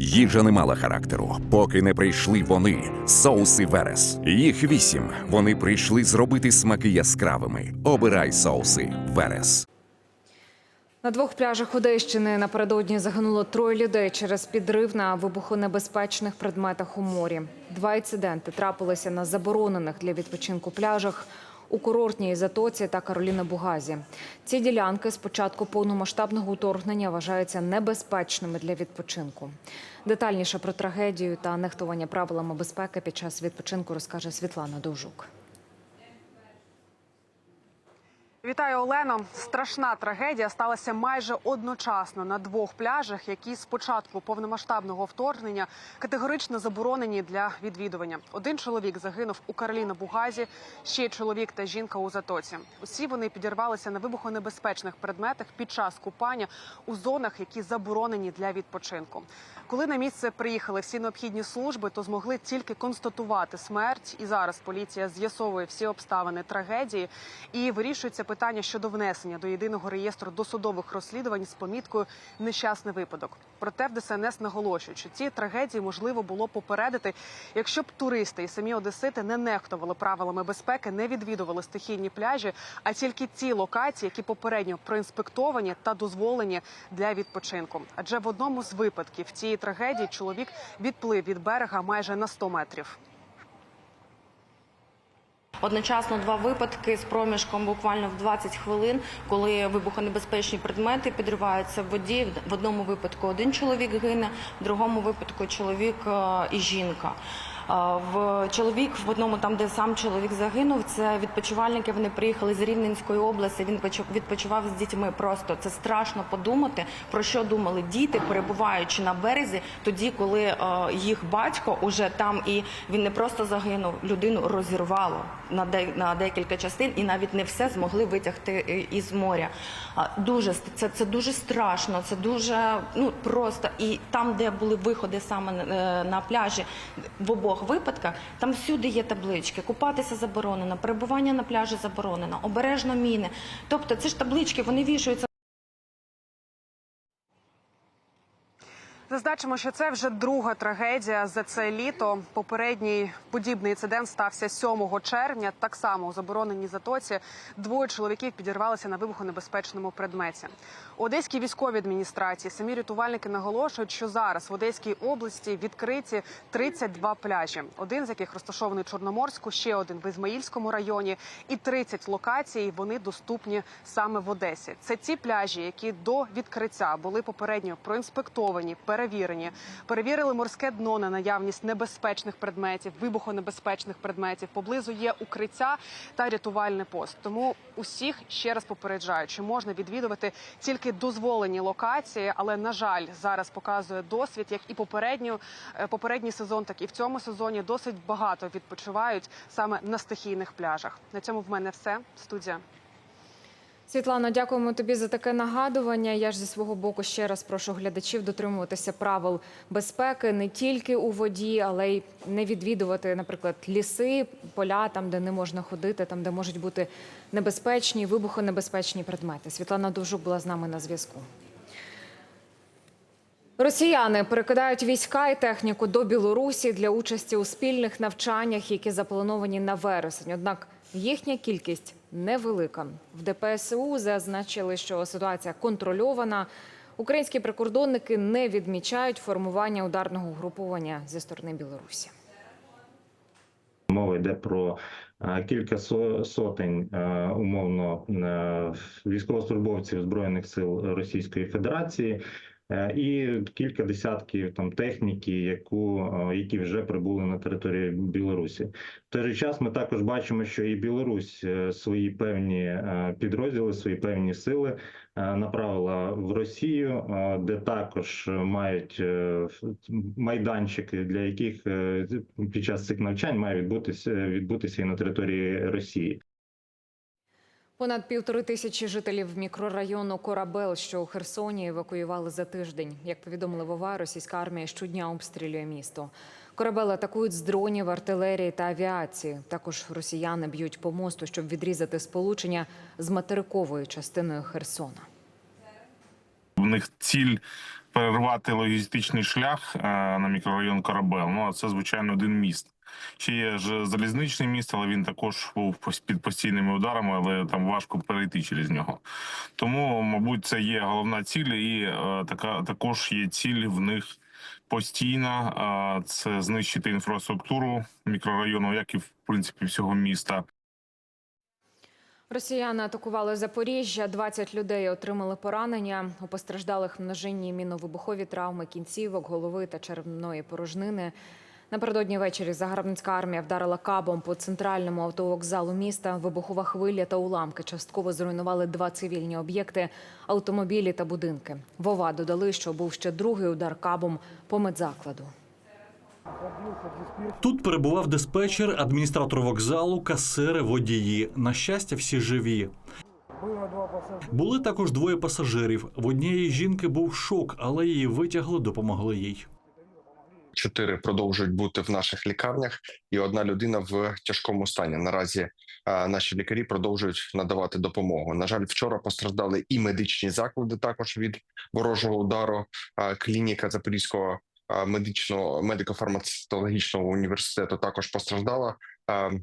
Їжа не мала характеру, поки не прийшли вони, соуси Верес. Їх вісім. Вони прийшли зробити смаки яскравими. Обирай соуси Верес. На двох пляжах Одещини напередодні загинуло троє людей через підрив на вибухонебезпечних предметах у морі. Два інциденти трапилися на заборонених для відпочинку пляжах у курортній затоці та Кароліна Бугазі. Ці ділянки з початку повномасштабного вторгнення вважаються небезпечними для відпочинку. Детальніше про трагедію та нехтування правилами безпеки під час відпочинку розкаже Світлана Довжук. Вітаю, Олено. Страшна трагедія сталася майже одночасно на двох пляжах, які з початку повномасштабного вторгнення категорично заборонені для відвідування. Один чоловік загинув у Кароліна Бугазі, ще чоловік та жінка у затоці. Усі вони підірвалися на вибухонебезпечних предметах під час купання у зонах, які заборонені для відпочинку. Коли на місце приїхали всі необхідні служби, то змогли тільки констатувати смерть. І зараз поліція з'ясовує всі обставини трагедії і вирішується питання щодо внесення до єдиного реєстру досудових розслідувань з поміткою нещасний випадок. Проте в ДСНС наголошують, що ці трагедії можливо було попередити, якщо б туристи і самі одесити не нехтували правилами безпеки, не відвідували стихійні пляжі, а тільки ті локації, які попередньо проінспектовані та дозволені для відпочинку. Адже в одному з випадків цієї трагедії чоловік відплив від берега майже на 100 метрів. Одночасно два випадки з проміжком буквально в 20 хвилин, коли вибухонебезпечні предмети підриваються в воді. В одному випадку один чоловік гине, в другому випадку чоловік е, і жінка. Е, В чоловік в одному, там де сам чоловік загинув, це відпочивальники. Вони приїхали з Рівненської області. Він відпочивав з дітьми. Просто це страшно подумати про що думали діти, перебуваючи на березі, тоді, коли е, їх батько уже там, і він не просто загинув, людину розірвало на де на декілька частин, і навіть не все змогли витягти е, із моря. Дуже це, це дуже страшно. Це дуже ну просто і там, де були виходи саме е, на пляжі, в обох випадках там всюди є таблички. Купатися заборонено, перебування на пляжі заборонено, обережно міни. Тобто, це ж таблички, вони вішаються. Зазначимо, що це вже друга трагедія за це літо. Попередній подібний інцидент стався 7 червня. Так само у забороненій затоці двоє чоловіків підірвалися на вибухонебезпечному предметі. У Одеській військовій адміністрації самі рятувальники наголошують, що зараз в Одеській області відкриті 32 пляжі, один з яких розташований в Чорноморську, ще один в Ізмаїльському районі, і 30 локацій вони доступні саме в Одесі. Це ті пляжі, які до відкриття були попередньо проінспектовані, перевірені, перевірили морське дно на наявність небезпечних предметів, вибухонебезпечних предметів. Поблизу є укриття та рятувальний пост. Тому усіх ще раз попереджаю, що можна відвідувати тільки дозволені локації, але на жаль, зараз показує досвід, як і попередню е, попередній сезон, так і в цьому сезоні досить багато відпочивають саме на стихійних пляжах. На цьому в мене все. Студія. Світлано, дякуємо тобі за таке нагадування. Я ж зі свого боку ще раз прошу глядачів дотримуватися правил безпеки не тільки у воді, але й не відвідувати, наприклад, ліси, поля, там, де не можна ходити, там, де можуть бути небезпечні, вибухонебезпечні предмети. Світлана Довжук була з нами на зв'язку. Росіяни перекидають війська і техніку до Білорусі для участі у спільних навчаннях, які заплановані на вересень. Однак їхня кількість невелика. В ДПСУ зазначили, що ситуація контрольована. Українські прикордонники не відмічають формування ударного угруповання зі сторони Білорусі. Мова йде про е, кілька сотень е, умовно е, військовослужбовців збройних сил Російської Федерації. Е, І кілька десятків там техніки, яку е, які вже прибули на територію Білорусі. В той же час ми також бачимо, що і Білорусь е, свої певні підрозділи, свої певні сили направила в Росію, де також мають майданчики, для яких під час цих навчань має відбутися відбутися і на території Росії. Понад півтори тисячі жителів мікрорайону Корабел, що у Херсоні, евакуювали за тиждень. Як повідомили Вова, російська армія щодня обстрілює місто. Корабел атакують з дронів, артилерії та авіації. Також росіяни б'ють по мосту, щоб відрізати сполучення з материковою частиною Херсона. В них ціль перервати логістичний шлях е, на мікрорайон Корабел. Ну а це звичайно один міст. Ще є ж залізничний міст, але він також був під постійними ударами, але там важко перейти через нього. Тому, мабуть, це є головна ціль, і е, така також є ціль в них постійна. е, це знищити інфраструктуру мікрорайону, як і в принципі всього міста. Росіяни атакували Запоріжжя. 20 людей отримали поранення. У постраждалих множинні міновибухові травми кінцівок, голови та черевної порожнини. Напередодні ввечері загарбницька армія вдарила кабом по центральному автовокзалу міста. Вибухова хвиля та уламки частково зруйнували два цивільні об'єкти, автомобілі та будинки. Вова додали, що був ще другий удар кабом по медзакладу. Тут перебував диспетчер, адміністратор вокзалу, касири, водії. На щастя, всі живі. Були також двоє пасажирів. В однієї жінки був шок, але її витягли, допомогли їй. чотири продовжують бути в наших лікарнях, і одна людина в тяжкому стані. Наразі наші лікарі продовжують надавати допомогу. На жаль, вчора постраждали і медичні заклади також від ворожого удару. Клініка Запорізького медичного медико-фармацевтологічного університету також постраждала.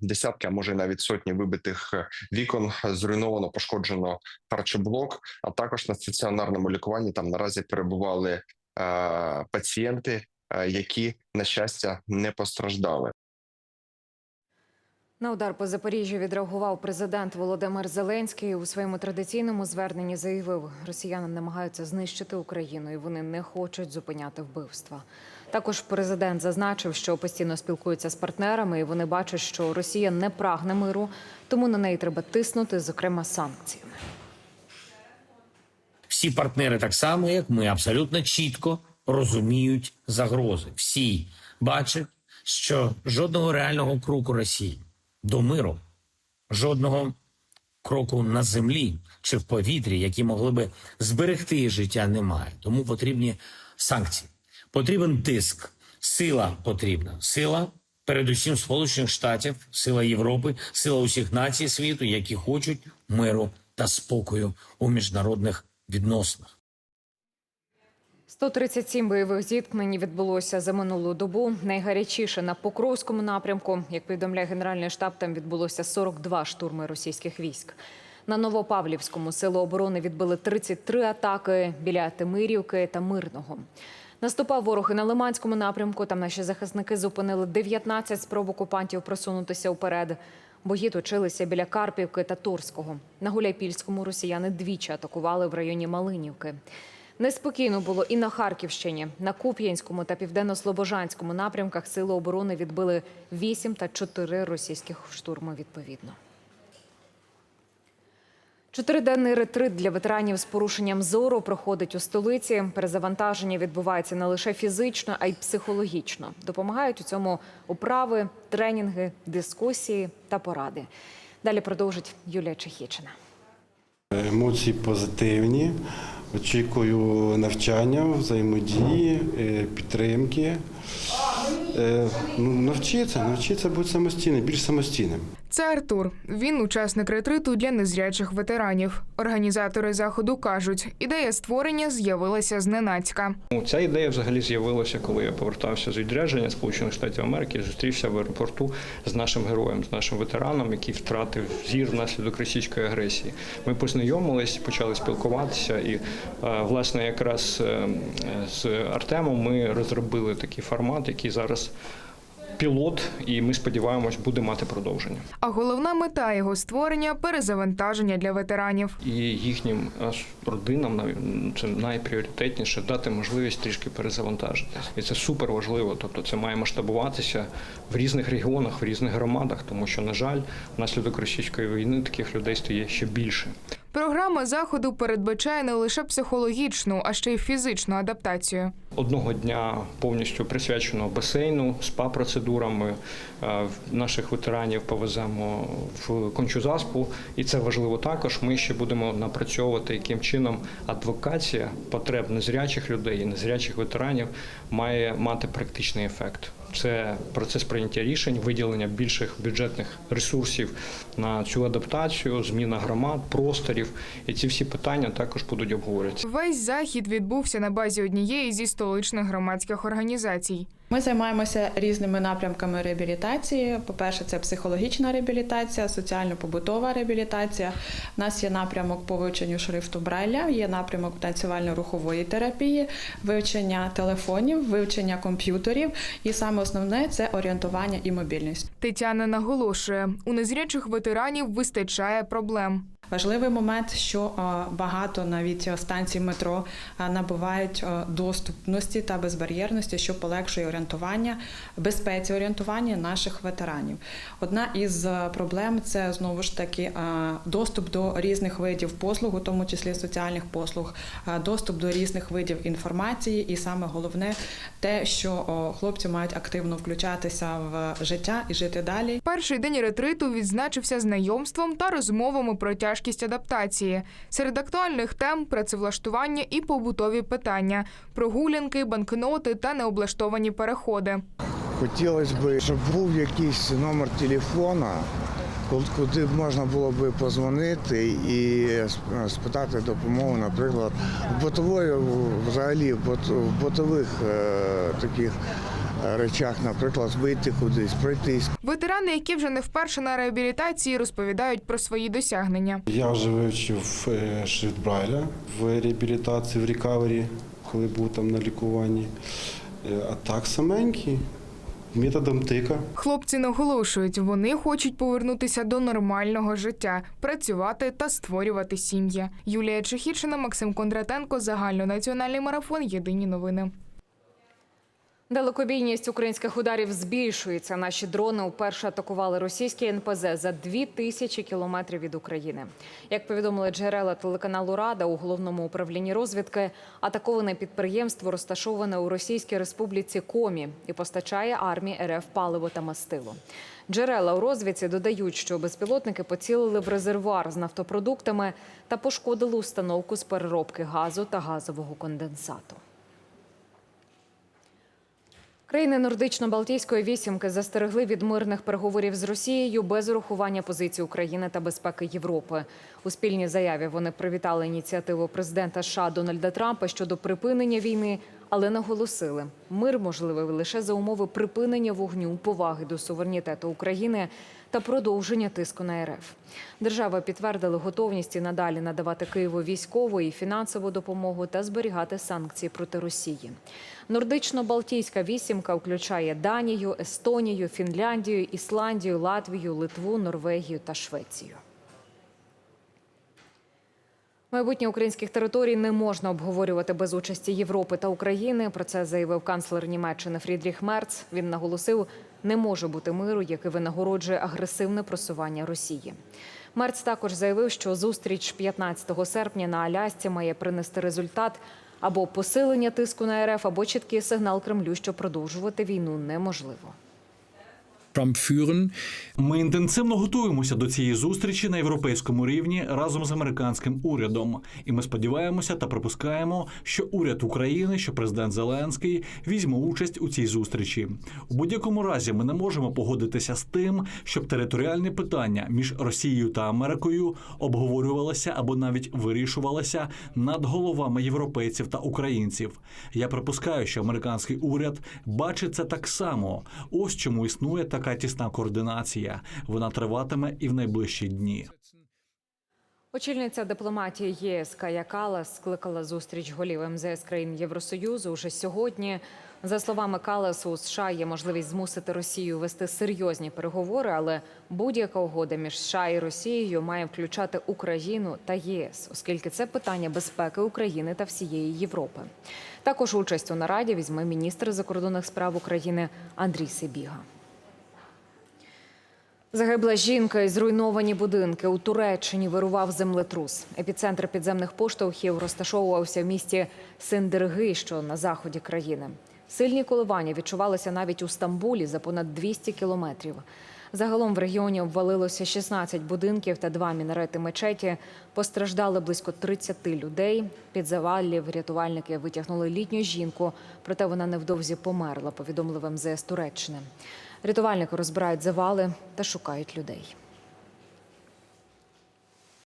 Десятки, а може навіть сотні вибитих е, вікон зруйновано, пошкоджено харчоблок. А також на стаціонарному лікуванні там наразі перебували е, пацієнти, які на щастя не постраждали. На удар по Запоріжжю відреагував президент Володимир Зеленський. У своєму традиційному зверненні заявив, росіяни намагаються знищити Україну і вони не хочуть зупиняти вбивства. Також президент зазначив, що постійно спілкується з партнерами, і вони бачать, що Росія не прагне миру, тому на неї треба тиснути, зокрема санкціями. Всі партнери, так само як ми, абсолютно чітко розуміють загрози. Всі бачать, що жодного реального кроку Росії до миру, жодного кроку на землі чи в повітрі, які могли би зберегти життя, немає. Тому потрібні санкції. Потрібен тиск, сила потрібна. Сила, передусім Сполучених Штатів, сила Європи, сила усіх націй світу, які хочуть миру та спокою у міжнародних відносинах. 137 бойових зіткнень відбулося за минулу добу. Найгарячіше на Покровському напрямку. Як повідомляє Генеральний штаб, там відбулося 42 штурми російських військ. На Новопавлівському сили оборони відбили 33 атаки біля Тимирівки та Мирного. Наступав ворог і на Лиманському напрямку. Там наші захисники зупинили 19 спроб окупантів просунутися вперед. Бої точилися біля Карпівки та Торського. На Гуляйпільському росіяни двічі атакували в районі Малинівки. Неспокійно було і на Харківщині. На Куп'янському та південно-слобожанському напрямках сили оборони відбили 8 та 4 російських штурми відповідно. Чотириденний ретрит для ветеранів з порушенням зору проходить у столиці. Перезавантаження відбувається не лише фізично, а й психологічно. Допомагають у цьому управи, тренінги, дискусії та поради. Далі продовжить Юлія Чехічина. Емоції позитивні. Очікую навчання, взаємодії, е, підтримки. Е, Ну, навчитися, навчитися бути самостійним, більш самостійним. Це Артур. Він учасник ретриту для незрячих ветеранів. Організатори заходу кажуть, ідея створення з'явилася зненацька. Ну, Ця ідея взагалі з'явилася, коли я повертався з відрядження Сполучених Штатів Америки, зустрівся в аеропорту з нашим героєм, з нашим ветераном, який втратив зір внаслідок російської агресії. Ми познайомились, почали спілкуватися, і е, власне якраз е, з Артемом ми розробили такий формат, який зараз пілот, і ми сподіваємось, буде мати продовження. А головна мета його створення перезавантаження для ветеранів. і їхнім родинам це найпріоритетніше дати можливість трішки перезавантажитися. І це супер важливо. Тобто це має масштабуватися в різних регіонах, в різних громадах, тому що, на жаль, внаслідок російської війни таких людей стає ще більше. Програма заходу передбачає не лише психологічну, а ще й фізичну адаптацію. Одного дня повністю присвячено басейну, спа-процедурами. Е, Наших ветеранів повеземо в кончузаспу, і це важливо також. Ми ще будемо напрацьовувати, яким чином адвокація потреб незрячих людей і незрячих ветеранів має мати практичний ефект. Це процес прийняття рішень, виділення більших бюджетних ресурсів на цю адаптацію, зміна громад, просторів. І ці всі питання також будуть обговорюватися. Весь захід відбувся на базі однієї зі столичних громадських організацій. Ми займаємося різними напрямками реабілітації. По-перше, це психологічна реабілітація, соціально-побутова реабілітація. У нас є напрямок по вивченню шрифту Брайля, є напрямок танцювально-рухової терапії, вивчення телефонів, вивчення комп'ютерів. І саме основне це орієнтування і мобільність. Тетяна наголошує, у незрячих ветеранів вистачає проблем. Важливий момент, що е, багато навіть е, станцій метро е, набувають доступності та безбар'єрності, що полегшує орієнтування, безпеці орієнтування наших ветеранів. Одна із проблем це знову ж таки доступ до різних видів послуг, у тому числі соціальних послуг, доступ до різних видів інформації, і саме головне те, що хлопці мають активно включатися в життя і жити далі. Перший день ретриту відзначився знайомством та розмовами про тяжкість адаптації. Серед актуальних тем працевлаштування і побутові питання, прогулянки, банкноти та необлаштовані переходи. Хотілося б, щоб був якийсь номер телефона, ку- куди можна було б позвонити і сп- спитати допомогу, наприклад, в бытової, взагалі в бытових е, таких речах, наприклад, вийти кудись, пройтись. Ветерани, які вже не вперше на реабілітації, розповідають про свої досягнення. Я вже вивчив е, шрифт Брайля в реабілітації, в рекавері, коли був там на лікуванні. Е, А так саменький, методом тика. Хлопці наголошують, вони хочуть повернутися до нормального життя, працювати та створювати сім'ї. Юлія Чехічина, Максим Кондратенко, загальнонаціональний марафон. Єдині новини. Далекобійність українських ударів збільшується. Наші дрони вперше атакували російські НПЗ за дві тисячі кілометрів від України. Як повідомили джерела телеканалу Рада у головному управлінні розвідки, атаковане підприємство розташоване у Російській Республіці Комі і постачає армії РФ паливо та мастило. Джерела у розвідці додають, що безпілотники поцілили в резервуар з нафтопродуктами та пошкодили установку з переробки газу та газового конденсату. Країни Нордично-Балтійської вісімки застерегли від мирних переговорів з Росією без урахування позицій України та безпеки Європи. У спільній заяві вони привітали ініціативу президента США Дональда Трампа щодо припинення війни, але наголосили, мир можливий лише за умови припинення вогню, поваги до суверенітету України та продовження тиску на РФ. Держави підтвердили готовність і надалі надавати Києву військову і фінансову допомогу та зберігати санкції проти Росії. Нордично-Балтійська вісімка включає Данію, Естонію, Фінляндію, Ісландію, Латвію, Литву, Норвегію та Швецію. Майбутнє українських територій не можна обговорювати без участі Європи та України. Про це заявив канцлер Німеччини Фрідріх Мерц. Він наголосив, не може бути миру, який винагороджує агресивне просування Росії. Мерц також заявив, що зустріч 15 серпня на Алясці має принести результат або посилення тиску на РФ, або чіткий сигнал Кремлю, що продовжувати війну неможливо. Ми інтенсивно готуємося до цієї зустрічі на європейському рівні разом з американським урядом. І ми сподіваємося та припускаємо, що уряд України, що президент Зеленський візьме участь у цій зустрічі. У будь-якому разі ми не можемо погодитися з тим, щоб територіальні питання між Росією та Америкою обговорювалися або навіть вирішувалися над головами європейців та українців. Я припускаю, що американський уряд бачить це так само. Ось чому існує така тісна координація. Вона триватиме і в найближчі дні. Очільниця дипломатії ЄС Кая Калас скликала зустріч голів МЗС країн Євросоюзу уже сьогодні. За словами Калас, у США є можливість змусити Росію вести серйозні переговори, але будь-яка угода між США і Росією має включати Україну та ЄС, оскільки це питання безпеки України та всієї Європи. Також участь у нараді візьме міністр закордонних справ України Андрій Сибіга. Загибла жінка і зруйновані будинки. У Туреччині вирував землетрус. Епіцентр підземних поштовхів розташовувався в місті Синдерги, що на заході країни. Сильні коливання відчувалися навіть у Стамбулі за понад 200 кілометрів. Загалом в регіоні обвалилося 16 будинків та два мінарети мечеті. Постраждали близько 30 людей. Під завалів рятувальники витягнули літню жінку, проте вона невдовзі померла. Повідомили МЗС Туреччини. Рятувальники розбирають завали та шукають людей.